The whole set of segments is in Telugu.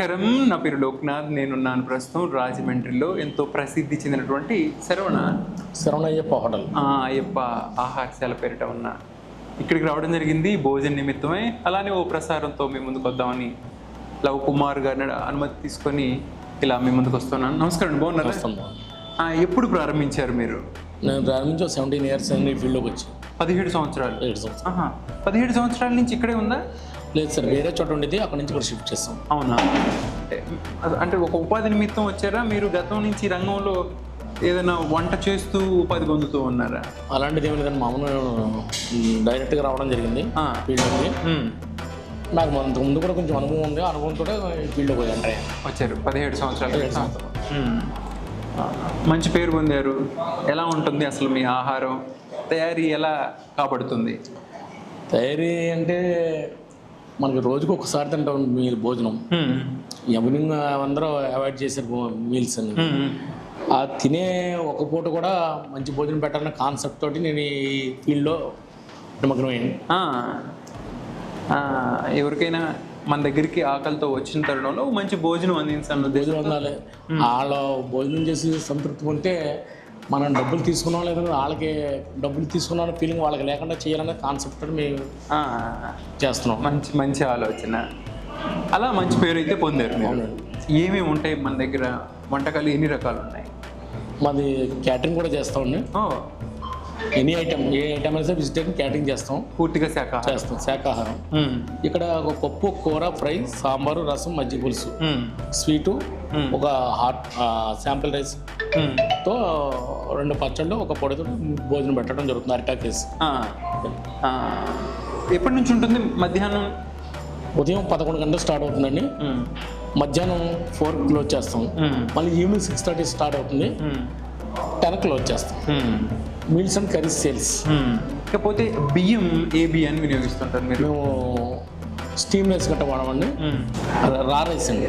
నమస్కారం నా పేరు లోక్నాథ్. నేనున్నాను ప్రస్తుతం రాజమండ్రిలో ఎంతో ప్రసిద్ధి చెందినటువంటి శరవణ. శరవణయ్యప్ప హోటల్. ఆ, అయ్యప్ప ఆహారశాల పేరిట ఉన్న ఇక్కడికి రావడం జరిగింది. భోజన నిమిత్తమే. అలానే ఓ ప్రసారంతో మీ ముందుకు వద్దామని లవ్ కుమార్ గారిని అనుమతి తీసుకొని ఇలా మీ ముందుకు వస్తున్నాను. నమస్కారం బాగున్నారా? ఎప్పుడు ప్రారంభించారు మీరు? నేను ప్రారంభించి సెవెంటీన్ ఇయర్స్ ఈ ఫీల్డ్లోకి వచ్చి. పదిహేడు సంవత్సరాలు. పదిహేడు సంవత్సరాల నుంచి ఇక్కడే ఉందా? లేదు సార్ వేరే చోట ఉండేది అక్కడ నుంచి ఇక్కడ షిఫ్ట్ చేస్తాం. అవునా? అంటే- ఒక ఉపాధి నిమిత్తం వచ్చారా? మీరు గతం నుంచి ఈ రంగంలో ఏదైనా వంట చేస్తూ ఉపాధి పొందుతూ ఉన్నారా? అలాంటిది ఏమి లేదని మామూలు డైరెక్ట్గా రావడం జరిగింది మ్మ్. నాకు మన ముందు కూడా కొంచెం అనుభవం ఉంది అనుభవంతో ఈ ఫీల్డ్లోకి పోయి వచ్చారు పదిహేడు సంవత్సరాల. మంచి పేరు పొందారు. ఎలా ఉంటుంది అసలు మీ ఆహారం? తయారీ ఎలా కాపాడుతుంది? తయారీ అంటే మనకి రోజుకి ఒకసారి తింటాం మీ భోజనం. ఈవినింగ్ అందరూ అవాయిడ్ చేశారు మీల్స్ అని. ఆ తినే ఒక పూట కూడా మంచి భోజనం పెట్టాలన్న కాన్సెప్ట్ తోటి నేను ఈ ఫీల్డ్లో ఆ, ఎవరికైనా మన దగ్గరికి ఆకలితో వచ్చిన తరుణంలో మంచి భోజనం ఉద్దేశం భోజనం ఉండాలి వాళ్ళ భోజనం చేసి సంతృప్తి ఉంటే మనం డబ్బులు తీసుకున్నాం లేదా వాళ్ళకి డబ్బులు తీసుకున్నాం ఫీలింగ్ వాళ్ళకి లేకుండా చేయాలనే కాన్సెప్ట్ మేము చేస్తున్నాం. మంచి మంచి ఆలోచన. అలా మంచి పేరు అయితే పొందారు. ఏమేమి ఉంటాయి మన దగ్గర? వంటకాలు ఎన్ని రకాలు ఉన్నాయి? మాది క్యాటరింగ్ కూడా చేస్తామండి ఎనీ ఐటమ్ ఏ ఐటమ్ అయితే వెజిటేరియన్ క్యాటరింగ్ చేస్తాం. పూర్తిగా శాఖాహారం. చేస్తాం శాకాహారం మ్మ్. ఇక్కడ ఒక పప్పు కూర ఫ్రై సాంబారు రసం మజ్జిగ పులుసు. స్వీటు. ఒక హాట్ శాంపిల్ రైస్. తో రెండు పచ్చళ్ళు ఒక పొడితో భోజనం పెట్టడం జరుగుతుంది అరిటాక్ వేసి ఆ. ఆ. ఎప్పటి నుంచి ఉంటుంది మధ్యాహ్నం ఉదయం పదకొండు గంటలు స్టార్ట్ అవుతుందండి. మధ్యాహ్నం ఫోర్ క్లోజ్ చేస్తాం. మళ్ళీ ఈవినింగ్ సిక్స్ థర్టీ స్టార్ట్ అవుతుంది. టెన్ క్లోజ్ చేస్తాం. Meals and curries sales. ఇకపోతే బియ్యం ఏ బియ్యాన్ని వినియోగిస్తుంటారు మీరు మేము స్టీమ్ రైస్ గట్ట వాడమండి. రా రైస్ అండి.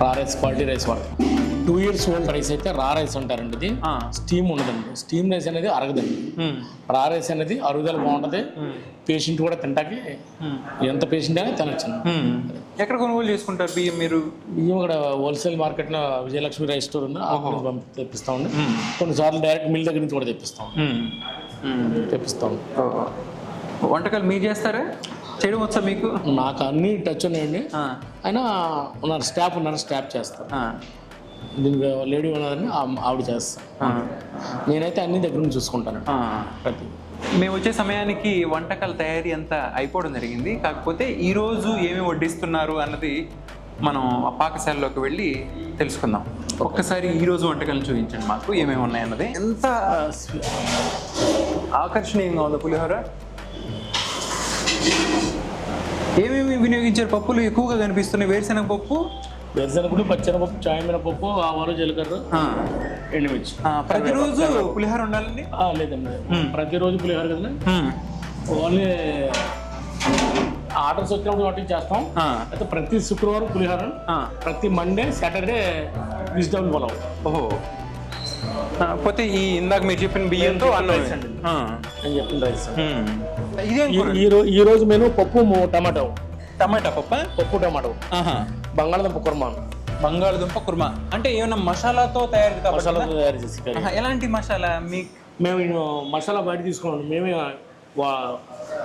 రా రైస్ క్వాలిటీ రైస్ వాడతాం టూ ఇయర్స్ ఓల్డ్ రైస్ అయితే రా రైస్ అంటారండి ఇది. స్టీమ్ ఉండదండి స్టీమ్ రైస్ అనేది అరగదండి. రా రైస్ అనేది అరుగుదల బాగుంటుంది. పేషెంట్ కూడా తింటాకి. ఎంత పేషెంట్ అయినా తినొచ్చు. ఎక్కడ కొనుగోలు చేసుకుంటారు బియ్యం మీరు బియ్యం ఇక్కడ హోల్సేల్ మార్కెట్లో విజయలక్ష్మి రైస్ స్టోర్ ఉంది తెప్పిస్తామండి. కొన్నిసార్లు డైరెక్ట్ మిల్ దగ్గర నుంచి కూడా తెప్పిస్తాం. తెప్పిస్తాం. వంటకాలు మీరు చేస్తారా చేయడం వచ్చా మీకు నాకు అన్ని టచ్ ఉన్నాయండి. అయినా ఉన్నారు స్టాఫ్ ఉన్నారు స్టాఫ్ చేస్తారు. దీనికి లేడీ ఉన్నదని ఆవిడ చేస్తాను. నేనైతే అన్ని దగ్గర నుంచి చూసుకుంటాను. ప్రతి. మేము వచ్చే సమయానికి వంటకాల తయారీ అంతా అయిపోవడం జరిగింది. కాకపోతే ఈరోజు ఏమి వడ్డిస్తున్నారు అన్నది మనం ఆ పాకశాలలోకి వెళ్ళి తెలుసుకుందాం. ఒక్కసారి ఈ రోజు వంటకాలను చూపించండి మాకు. ఏమేమి ఉన్నాయన్నది? ఎంత ఆకర్షణీయంగా ఉందో పులిహోర? ఏమేమి వినియోగించారు పప్పులు? ఎక్కువగా కనిపిస్తున్నాయి వేరుశనగ పప్పు వేరుశనగపప్పు పచ్చెనపప్పు చాయమినపప్పు ఆవాలు జీలకర్ర. ఎండుమిర్చి. ప్రతిరోజు పులిహోర ఉండాలండి? లేదండి. ప్రతిరోజు పులిహోర కదండి. ఓన్లీ ఆర్డర్స్ వచ్చినప్పుడు వాటికి చేస్తాం. అయితే ప్రతి శుక్రవారం పులిహోర. ప్రతి మండే సాటర్డే వెజిటబుల్ పులావ్. ఓహో. పోతే ఈ ఇందాక మీరు చెప్పిన బియ్యంతో అన్నం. నేను చెప్పిన రైస్. ఇదేం ఈ- రోజు మెను పప్పు టమాటో. టమాటా పప్ప? పప్పు టమాటో. బంగాళదుంప కుర్మాన్ బంగాళదుంప కుర్మా అంటే ఏమన్నా మసాలాతో తయారు కాబట్టి మసాలా తయారు చేసి కర్రీ. ఆహా, ఎలాంటి మసాలా మీ మేము ఈ మసాలా బయట తీసుకున్నాం మేమే వా-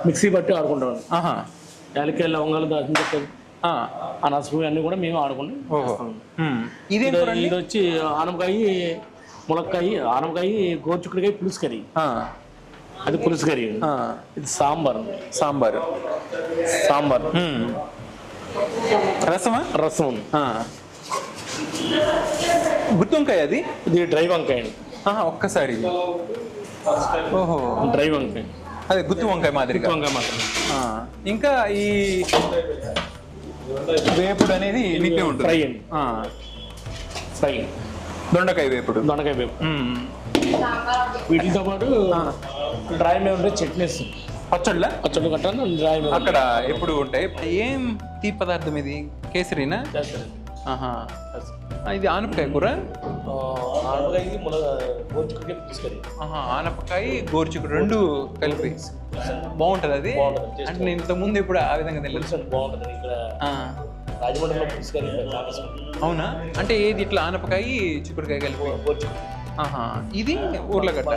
మిక్సీ బట్టి ఆడుకుంటాం ఆహా యాలక్కాయలు లవంగాలు దాచిన చెక్క ఆ. అనసపు అన్నీ కూడా మేము ఆడుకుని ఓహో చేస్తాం. ఉమ్. ఇదేం కూర అండి? ఇది వచ్చి ఆనపకాయ ములక్కాయ ఆనపకాయ గోరుచుక్కుడికాయ పులుసు కర్రీ ఆ. అది పులుసు కర్రీ ఆ. ఇది సాంబార్ సాంబారు సాంబార్ ఉమ్. రసమా? రసం. గుత్తి వంకాయ అది? ఇది డ్రై వంకాయ అండి. ఒక్కసారి. ఓహో. డ్రై వంకాయ. అదే గుత్తి వంకాయ మాదిరిగా. వంకాయ మాత్రం ఆ, ఇంకా ఈ వేపుడు అనేది నిత్యం ఉంటుంది. ఫ్రై అండి. ఫ్రై. దొండకాయ వేపుడు. దొండకాయ వేపు మ్మ్. వీటితో పాటు డ్రై మీద ఉండే చట్నీస్. పచ్చళ్ళ? పచ్చడి కట్టాను అక్కడ ఎప్పుడు ఉంటాయి? ఏం తీ పదార్థం ఇది? కేసరినా? ఆహా. ఇది ఆనపకాయ కూర? ఆనపకాయ ఆనపకాయ గోరుచిక్కుడు రెండు కలిపి. బాగుంటుంది అది? అంటే నేను ఇంత ముందు ఇప్పుడు ఆ విధంగా తెలియదు బాగుంటుంది ఇక్కడ రాజమండ్రిలో అవునా? అంటే ఏది ఇట్లా ఆనపకాయ చిక్కుడుకాయ కలిపి? ఆహా. ఇది ఉర్లగడ్డ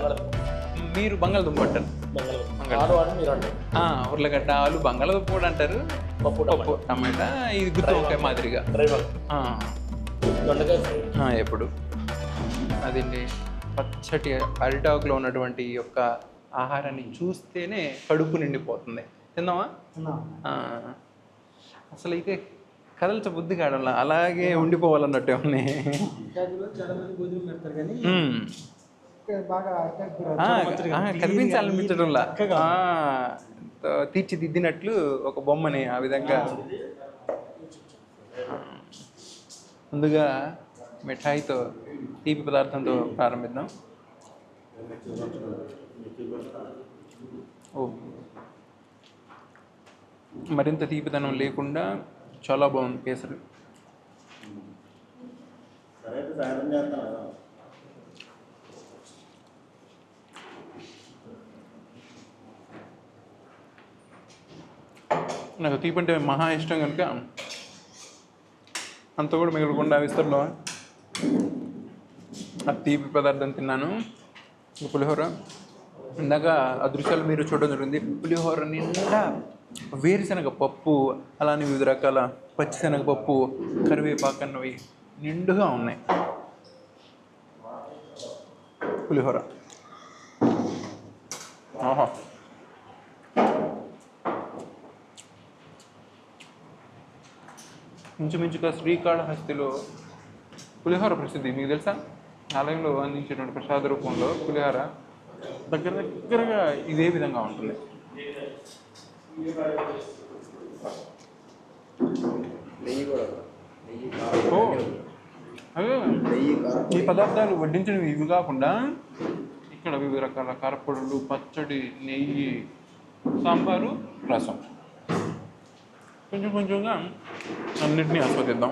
మీరు బంగాళదుంప అంటారు ఉర్లగడ్డ ఆలు బంగాళదుంప కూడా అంటారు. పప్పు టమాటా. ఇది గుత్తి వంకాయ మాదిరిగా. ఎప్పుడు. అదండి పచ్చటి అరిటాకులో ఉన్నటువంటి యొక్క ఆహారాన్ని చూస్తేనే కడుపు నిండిపోతుంది. తిందామా అసలు అయితే కదల్చ బుద్ధి కావడంలా అలాగే ఉండిపోవాలన్నట్టే ఉన్నాయి. కనిపించాలనిపించడంలా తీర్చిదిద్దినట్లు ఒక బొమ్మని ఆ విధంగా ముందుగా మిఠాయితో తీపి పదార్థంతో ప్రారంభిద్దాం. ఓ. మరింత తీపిదనం లేకుండా చాలా బాగుంది కేసరి. నాకు తీపి అంటే మహా ఇష్టం కనుక అంత కూడా మిగలకుండా విస్తరలో ఆ తీపి పదార్థం తిన్నాను. పులిహోర. ఇందాక ఆ దృశ్యాలు మీరు చూడడం జరిగింది. పులిహోర నిండా వేరుశనగ పప్పు అలానే వివిధ రకాల పచ్చిశనగ పప్పు కరివేపాకు అన్నవి నిండుగా ఉన్నాయి. పులిహోర. ఆహా. ఇంచుమించుగా శ్రీకాళహస్తిలో పులిహోర ప్రసిద్ధి. మీకు తెలుసా? ఆలయంలో అందించేటువంటి ప్రసాద రూపంలో పులిహోర దగ్గర దగ్గరగా ఇదే విధంగా ఉంటుంది. ఈ పదార్థాలు వడ్డించినవి ఇవి కాకుండా ఇక్కడ వివిధ రకాల కారపొడులు పచ్చడి నెయ్యి సాంబారు రసం. కొంచెం కొంచెంగా అన్నింటినీ ఆస్వాదిద్దాం.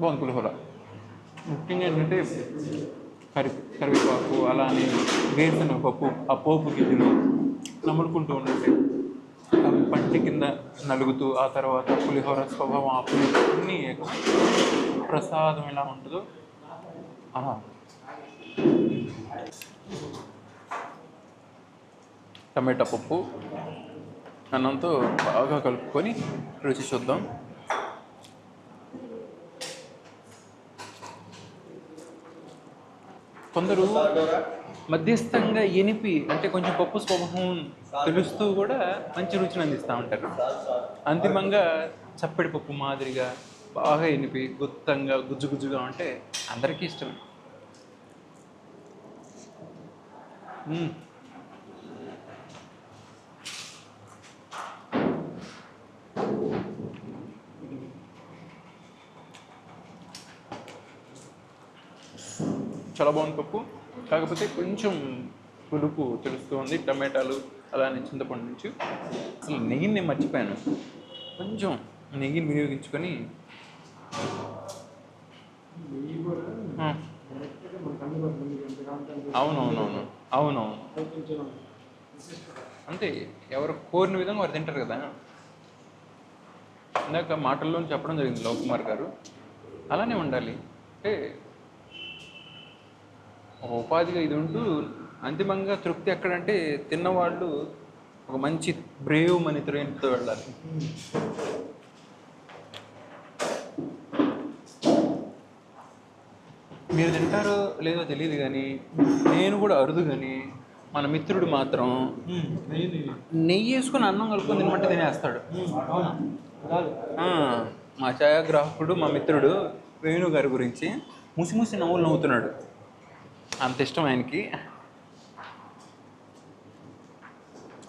బాగుంది పులిహోర. ముఖ్యంగా ఏంటంటే కరి కరివేపాకు అలానే వేరుశనగ పప్పు ఆ పోపు గింజలు నములుకుంటూ ఉండండి. అవి పంటి కింద నలుగుతూ ఆ తర్వాత పులిహోర స్వభావం ఆ పులుపు అన్నీ ప్రసాదం ఎలా ఉంటుందో అలా టమాటా పప్పు అన్నంతో బాగా కలుపుకొని రుచి చూద్దాం. కొందరు మధ్యస్థంగా ఎనిపి అంటే కొంచెం పప్పు స్వభావం తెలుస్తూ కూడా మంచి రుచిని అందిస్తూ ఉంటారు. అంతిమంగా చప్పటి పప్పు మాదిరిగా బాగా ఎనిపి గుత్తంగా గుజ్జు గుజ్జుగా ఉంటే అందరికీ ఇష్టమే మ్మ్. చాలా బాగుంది పప్పు. కాకపోతే కొంచెం పులుపు తెలుస్తూ ఉంది టమాటాలు అలానే చింతపండు నుంచి. అసలు నెయ్యిని నేను మర్చిపోయాను. కొంచెం నెయ్యిని వినియోగించుకొని. అవునవునవును. అవునవును అంతే ఎవరు కోరిన విధంగా వారు తింటారు కదా. ఇందాక మాటల్లో చెప్పడం జరిగింది లోక్ కుమార్ గారు. అలానే ఉండాలి. అంటే ఉపాధిగా ఇది ఉంటూ అంతిమంగా తృప్తి ఎక్కడంటే తిన్నవాళ్ళు ఒక మంచి బ్రేవ్ మని తో వెళ్ళాలి. మీరు తింటారో లేదో తెలియదు కానీ నేను కూడా అరుదు కానీ మన మిత్రుడు మాత్రం నెయ్యి వేసుకుని అన్నం కలుపుకొని తినమంటే తినేస్తాడు. మా ఛాయాగ్రాహకుడు మా మిత్రుడు వేణు గారి గురించి ముసి ముసి నవ్వులు నవ్వుతున్నాడు. అంత ఇష్టం ఆయనకి.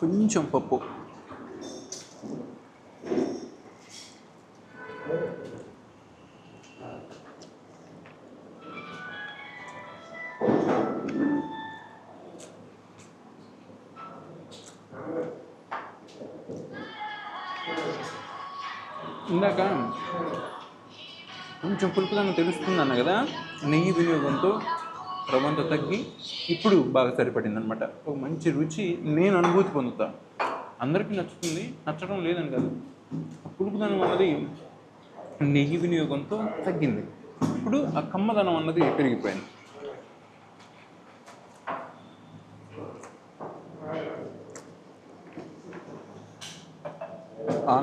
కొంచెం పప్పు. ఇందాక కొంచెం పులుపుదనం తెలుస్తుంది అన్న కదా? నెయ్యి వినియోగంతో రవ్వంతా తగ్గి ఇప్పుడు బాగా సరిపడింది అనమాట ఒక మంచి రుచి నేను అనుభూతి పొందుతా. అందరికీ నచ్చుతుంది నచ్చడం లేదని కాదు. పులుపుదనం అన్నది నెయ్యి వినియోగంతో తగ్గింది. ఇప్పుడు ఆ కమ్మదనం అన్నది పెరిగిపోయింది.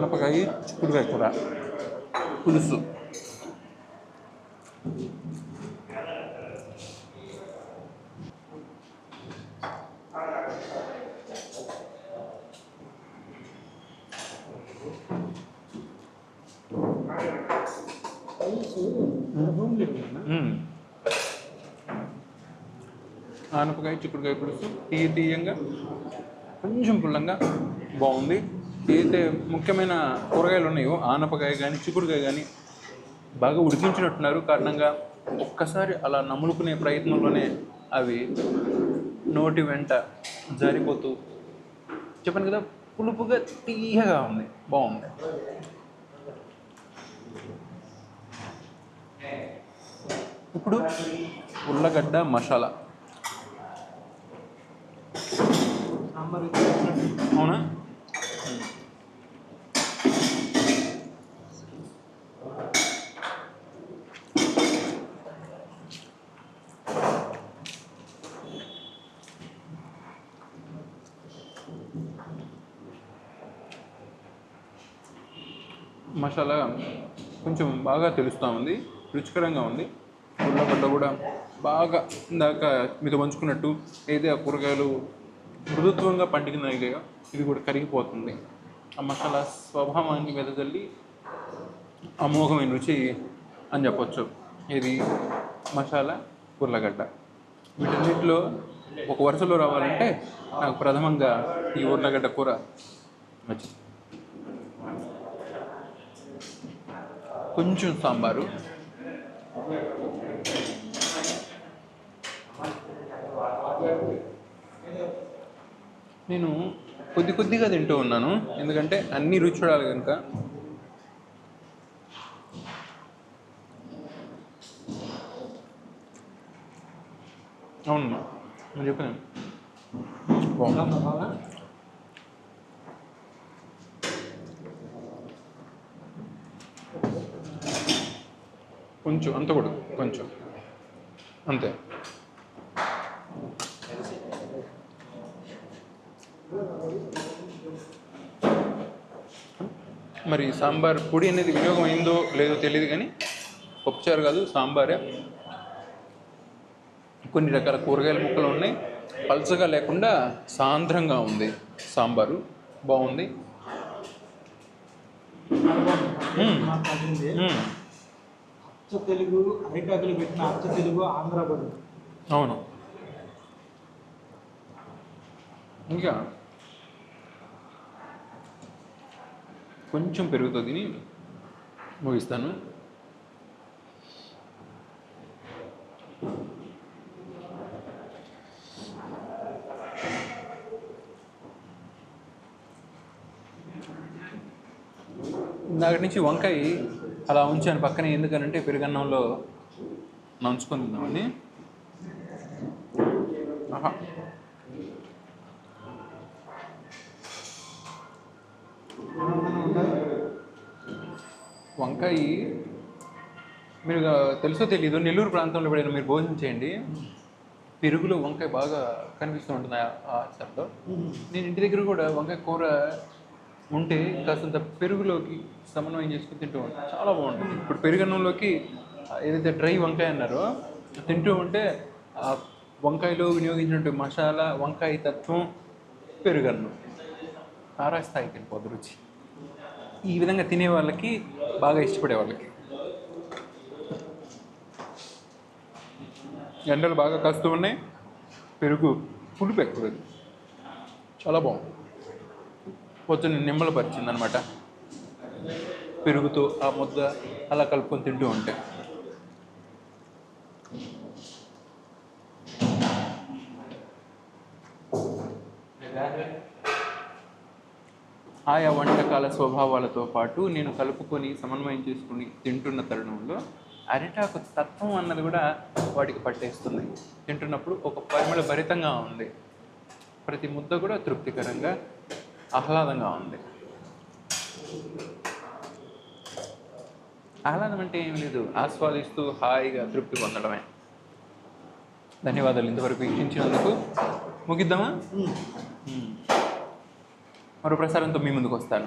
మిరపకాయ చిక్కుడుకాయ కూర. పులుసు. ఆనపకాయ చిక్కుడుకాయ పులుసు తీయ తీయంగా కొంచెం పుల్లంగా బాగుంది. ఏదైతే ముఖ్యమైన కూరగాయలు ఉన్నాయో ఆనపకాయ కానీ చిక్కుడుకాయ కానీ బాగా ఉడికించినట్టున్నారు. కారణంగా ఒక్కసారి అలా నములుకునే ప్రయత్నంలోనే అవి నోటి వెంట జారిపోతూ చెప్పాను కదా పులుపుగా తీయగా ఉంది. బాగుంది. ఇప్పుడు ఉల్లగడ్డ మసాలా. అవునా? మసాలా కొంచెం బాగా తెలుస్తూ ఉంది రుచికరంగా ఉంది. ఉల్లగడ్డ కూడా బాగా ఇందాక మీతో పంచుకున్నట్టు ఏదే ఆ కూరగాయలు మృదుత్వంగా పండుగనాయిగా ఇది కూడా కరిగిపోతుంది. ఆ మసాలా స్వభావాన్ని వెదజల్లి అమోఘమైన రుచి అని చెప్పొచ్చు. ఇది మసాలా ఉర్లగడ్డ. వీటన్నిటిలో ఒక వరుసలో రావాలంటే నాకు ప్రథమంగా ఈ ఉర్లగడ్డ కూర నచ్చింది. కొంచెం సాంబారు. నేను కొద్ది కొద్దిగా తింటూ ఉన్నాను. ఎందుకంటే అన్ని రుచి చూడాలి కనుక. అవును నేను చెప్పాను. కొంచెం అంత కూడా కొంచెం. అంతే. మరి సాంబార్ పొడి అనేది వినియోగం అయిందో లేదో తెలియదు కానీ పప్పుచారు కాదు సాంబారే. కొన్ని రకాల కూరగాయల ముక్కలు ఉన్నాయి. పల్చగా లేకుండా సాంద్రంగా ఉంది సాంబారు. బాగుంది. అచ్చ తెలుగు అరిటాకులు పెట్టిన అచ్చ తెలుగు ఆంధ్ర అవును. ఇంకా? కొంచెం పెరుగుతో తిని ముగిస్తాను. ఇందాక నుంచి వంకాయ అలా ఉంచాను పక్కనే ఎందుకనంటే పెరుగన్నంలో నంచుకొని తిందామని ఆహా. వంకాయ మీరు తెలుసో తెలీదు నెల్లూరు ప్రాంతంలో ఎప్పుడైనా మీరు భోజనం చేయండి పెరుగులో వంకాయ బాగా కనిపిస్తూ ఉంటుంది ఆ ఆచారంలో నేను ఇంటి దగ్గర కూడా వంకాయ కూర ఉంటే కాస్తంత పెరుగులోకి సమన్వయం చేసుకుని తింటూ ఉంటాం. చాలా బాగుంటుంది. ఇప్పుడు పెరుగన్నంలోకి ఏదైతే డ్రై వంకాయ అన్నారో తింటూ ఉంటే ఆ వంకాయలో వినియోగించినట్టు మసాలా వంకాయ తత్వం పెరుగన్నం. తారాస్థాయికి వెళ్ళిపోద్ది రుచి. ఈ విధంగా తినే వాళ్ళకి బాగా ఇష్టపడే వాళ్ళకి. ఎండలు బాగా కాస్తూ ఉన్నాయి. పెరుగు పులుపు ఎక్కువ చాలా బాగుంది పొద్దున్న నిమ్మలు పరిచింది అనమాట పెరుగుతూ ఆ ముద్ద అలా కలుపుకొని తింటూ ఉంటే. ఆయా వంటకాల స్వభావాలతో పాటు నేను కలుపుకొని సమన్వయం చేసుకుని తింటున్న తరుణంలో అరిటాకు తత్వం అన్నది కూడా వాటికి పట్టేస్తుంది. తింటున్నప్పుడు ఒక పరిమళ భరితంగా ఉంది. ప్రతి ముద్ద కూడా తృప్తికరంగా ఆహ్లాదంగా ఉంది. ఆహ్లాదం అంటే ఏం లేదు. ఆస్వాదిస్తూ హాయిగా తృప్తి పొందడమే. ధన్యవాదాలు ఇంతవరకు వీక్షించినందుకు ముగిద్దామా. మరో ప్రసారంతో మీ ముందుకు వస్తాను.